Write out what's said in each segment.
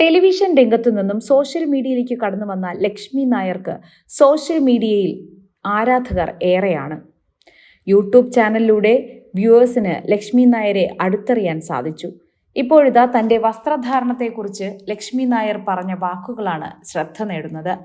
Television രംഗത്തു നിന്നും social മീഡിയയിലേക്ക് കടന്നു വന്ന ലക്ഷ്മി നായർക്ക് സോഷ്യൽ മീഡിയയിൽ ആരാധകർ ഏറെയാണ്. യൂട്യൂബ് ചാനലിലൂടെ വ്യൂവേഴ്സിന് ലക്ഷ്മി നായരെ അടുത്തറിയാൻ സാധിച്ചു. ഇപ്പോഴിതാ തന്റെ വസ്ത്രധാരണത്തെക്കുറിച്ച് ലക്ഷ്മി നായർ പറഞ്ഞ വാക്കുകളാണ് ശ്രദ്ധ നേടുന്നത്.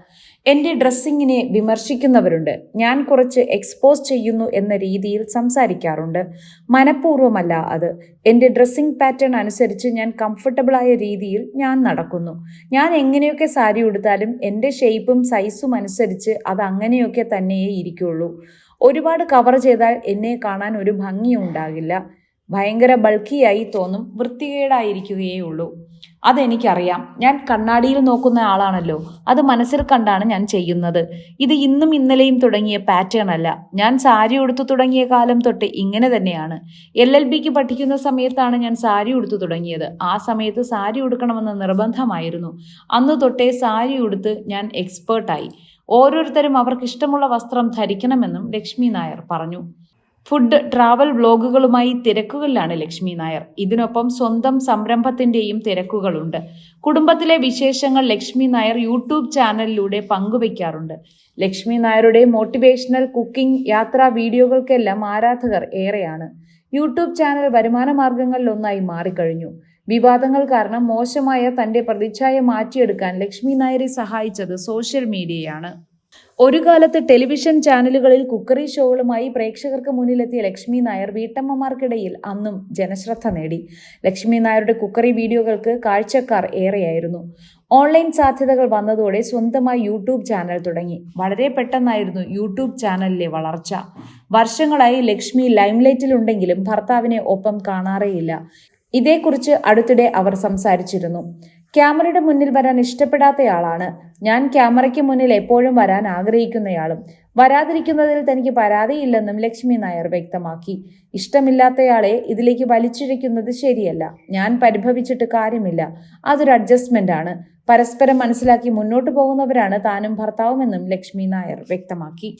എന്റെ ഡ്രസ്സിങ്ങിനെ വിമർശിക്കുന്നവരുണ്ട്. ഞാൻ കുറച്ച് എക്സ്പോസ് ചെയ്യുന്നു എന്ന രീതിയിൽ സംസാരിക്കാറുണ്ട്. മനഃപൂർവമല്ല അത്. എന്റെ ഡ്രസ്സിംഗ് പാറ്റേൺ അനുസരിച്ച് ഞാൻ കംഫർട്ടബിളായ രീതിയിൽ ഞാൻ നടക്കുന്നു. ഞാൻ എങ്ങനെയൊക്കെ സാരി ഉടുത്താലും എന്റെ ഷേപ്പും സൈസും അനുസരിച്ച് അത് അങ്ങനെയൊക്കെ തന്നെയേ ഇരിക്കുള്ളൂ. ഒരുപാട് കവർ ചെയ്താൽ എന്നെ കാണാൻ ഒരു ഭംഗിയും ഉണ്ടാകില്ല ഭയങ്കര ബൾക്കിയായി തോന്നും വൃത്തികേടായിരിക്കുകയേ ഉള്ളൂ അതെനിക്കറിയാം. ഞാൻ കണ്ണാടിയിൽ നോക്കുന്ന ആളാണല്ലോ. അത് മനസ്സിൽ കണ്ടാണ് ഞാൻ ചെയ്യുന്നത്. ഇത് ഇന്നും ഇന്നലെയും തുടങ്ങിയ പാറ്റേൺ അല്ല. ഞാൻ സാരി ഉടുത്തു തുടങ്ങിയ കാലം തൊട്ട് ഇങ്ങനെ തന്നെയാണ്. എൽ എൽ ബിക്ക് പഠിക്കുന്ന സമയത്താണ് ഞാൻ സാരി ഉടുത്തു തുടങ്ങിയത്. ആ സമയത്ത് സാരി ഉടുക്കണമെന്ന നിർബന്ധമായിരുന്നു. അന്ന് തൊട്ടേ സാരി ഉടുത്ത് ഞാൻ എക്സ്പേർട്ടായി ഓരോരുത്തരും അവർക്ക് ഇഷ്ടമുള്ള വസ്ത്രം ധരിക്കണമെന്നും ലക്ഷ്മി നായർ പറഞ്ഞു. ഫുഡ് ട്രാവൽ വ്ലോഗുകളുമായി തിരക്കുകളിലാണ് ലക്ഷ്മി നായർ. ഇതിനൊപ്പം സ്വന്തം സംരംഭത്തിന്റെയും തിരക്കുകളുണ്ട്. കുടുംബത്തിലെ വിശേഷങ്ങൾ ലക്ഷ്മി നായർ യൂട്യൂബ് ചാനലിലൂടെ പങ്കുവയ്ക്കാറുണ്ട്. ലക്ഷ്മി നായരുടെ മോട്ടിവേഷണൽ കുക്കിംഗ് യാത്രാ വീഡിയോകൾക്കെല്ലാം ആരാധകർ ഏറെയാണ്. യൂട്യൂബ് ചാനൽ വരുമാന മാർഗങ്ങളിലൊന്നായി മാറിക്കഴിഞ്ഞു. വിവാദങ്ങൾ കാരണം മോശമായ തന്റെ പ്രതിച്ഛായ മാറ്റിയെടുക്കാൻ ലക്ഷ്മി നായരെ സഹായിച്ചത് സോഷ്യൽ മീഡിയയാണ്. ഒരു കാലത്ത് ടെലിവിഷൻ ചാനലുകളിൽ കുക്കറി ഷോകളുമായി പ്രേക്ഷകർക്ക് മുന്നിലെത്തിയ ലക്ഷ്മി നായർ വീട്ടമ്മമാർക്കിടയിൽ അന്നും ജനശ്രദ്ധ നേടി. ലക്ഷ്മി നായരുടെ കുക്കറി വീഡിയോകൾക്ക് കാഴ്ചക്കാർ ഏറെയായിരുന്നു. ഓൺലൈൻ സാധ്യതകൾ വന്നതോടെ സ്വന്തമായി യൂട്യൂബ് ചാനൽ തുടങ്ങി. വളരെ പെട്ടെന്നായിരുന്നു യൂട്യൂബ് ചാനലിലെ വളർച്ച. വർഷങ്ങളായി ലക്ഷ്മി ലൈംലൈറ്റിലുണ്ടെങ്കിലും ഭർത്താവിനെ ഒപ്പം കാണാറേയില്ല. ഇതേക്കുറിച്ച് അടുത്തിടെ അവർ സംസാരിച്ചിരുന്നു. ക്യാമറയുടെ മുന്നിൽ വരാൻ ഇഷ്ടപ്പെടാത്തയാളാണ്. ഞാൻ ക്യാമറയ്ക്ക് മുന്നിൽ എപ്പോഴും വരാൻ ആഗ്രഹിക്കുന്നയാളും. വരാതിരിക്കുന്നതിൽ തനിക്ക് പരാതിയില്ലെന്നും ലക്ഷ്മി നായർ വ്യക്തമാക്കി. ഇഷ്ടമില്ലാത്തയാളെ ഇതിലേക്ക് വലിച്ചിഴയ്ക്കുന്നത് ശരിയല്ല. ഞാൻ പരിഭവിച്ചിട്ട് കാര്യമില്ല. അതൊരു അഡ്ജസ്റ്റ്മെന്റ് ആണ്. പരസ്പരം മനസ്സിലാക്കി മുന്നോട്ട് പോകുന്നവരാണ് താനും ഭർത്താവുമെന്നും ലക്ഷ്മി നായർ വ്യക്തമാക്കി.